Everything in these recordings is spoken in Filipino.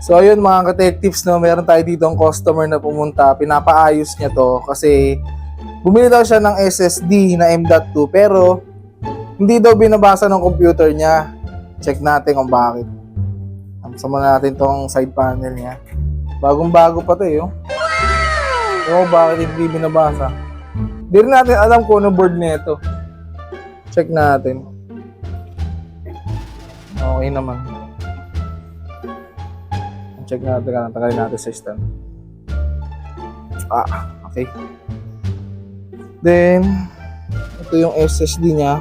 So ayun mga ka-tech no, meron tayo dito ang customer na pumunta, pinapaayos niya to kasi bumili daw siya ng SSD na M.2 pero hindi daw binabasa ng computer niya. Check natin kung bakit. Sama natin tong side panel niya. Bagong bago pa to eh. Oh. Oo, bakit hindi binabasa? Hindi rin natin alam kung ano board nito. Check natin. Okay naman. Check natin ka tagalin natin sa stand. Ah, okay. Then, ito yung SSD niya.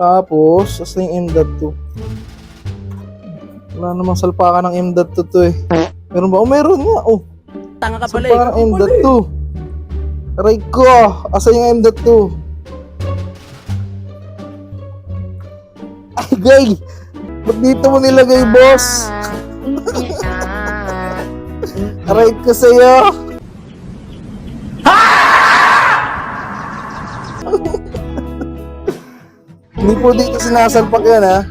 Tapos, asa yung M.2? Wala namang salpakan ng M.2 to eh. Meron ba? Oh, meron nga. Oh, Tanga ka pala eh. salpakan ng M.2. Aray ko! Asa yung M.2? Ay, gay! Ba't dito mo nilagay, boss? Aray ko sa'yo! Hindi po dito sinasalpak yan ha.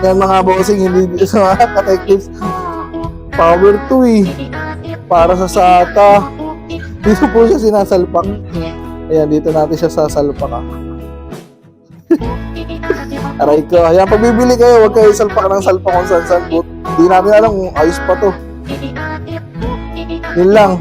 Yan mga bossing, hindi dito sa mga ka-techniques. Power 2 eh. Para sa SATA. Dito po siya sinasalpak. Ayan, dito natin siya sasalpak ha. Aray ko. Ayan, pag bibili kayo, huwag kayo salpak ng salpak kung saan saan. Hindi natin alam kung ayos pa to. Yun lang.